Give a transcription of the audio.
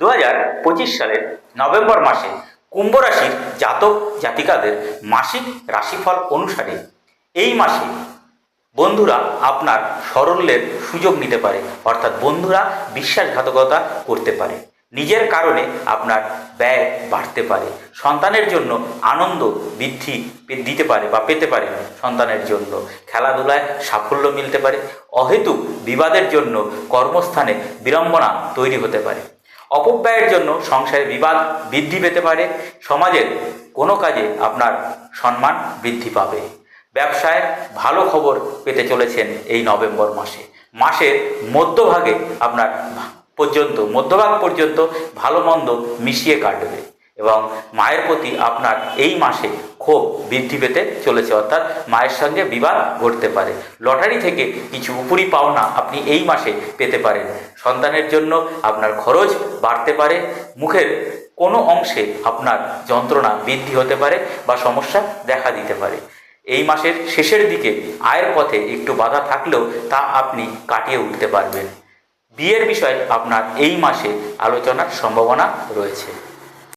দু হাজার পঁচিশ সালের নভেম্বর মাসে কুম্ভ রাশির জাতক জাতিকাদের মাসিক রাশিফল অনুসারে এই মাসে বন্ধুরা আপনার সরল্যের সুযোগ নিতে পারে, অর্থাৎ বন্ধুরা বিশ্বাসঘাতকতা করতে পারে। নিজের কারণে আপনার ব্যয় বাড়তে পারে। সন্তানের জন্য আনন্দ বৃদ্ধি দিতে পারে বা পেতে পারে সন্তানের জন্য। খেলাধুলায় সাফল্য মিলতে পারে। অহেতুক বিবাদের জন্য কর্মস্থানে বিড়ম্বনা তৈরি হতে পারে। অপব্যয়ের জন্য সংসারে বিবাদ বৃদ্ধি পেতে পারে, সমাজের কোনো কাজে আপনার সম্মান বৃদ্ধি পাবে। ব্যবসায় ভালো খবর পেতে চলেছেন এই নভেম্বর মাসে। মাসের মধ্যভাগে আপনার পর্যন্ত, মধ্যভাগ পর্যন্ত ভালো মন্দ মিশিয়ে কাটবে। এবং মায়ের প্রতি আপনার এই মাসে ক্ষোভ বৃদ্ধি পেতে চলেছে, অর্থাৎ মায়ের সঙ্গে বিবাদ ঘটতে পারে। লটারি থেকে কিছু উপরি পাওনা আপনি এই মাসে পেতে পারেন। সন্তানের জন্য আপনার খরচ বাড়তে পারে, মুখের কোনো অংশে আপনার যন্ত্রণা বৃদ্ধি হতে পারে বা সমস্যা দেখা দিতে পারে। এই মাসের শেষের দিকে আয়ের পথে একটু বাধা থাকলেও তা আপনি কাটিয়ে উঠতে পারবেন। বিয়ের বিষয়ে আপনার এই মাসে আলোচনার সম্ভাবনা রয়েছে।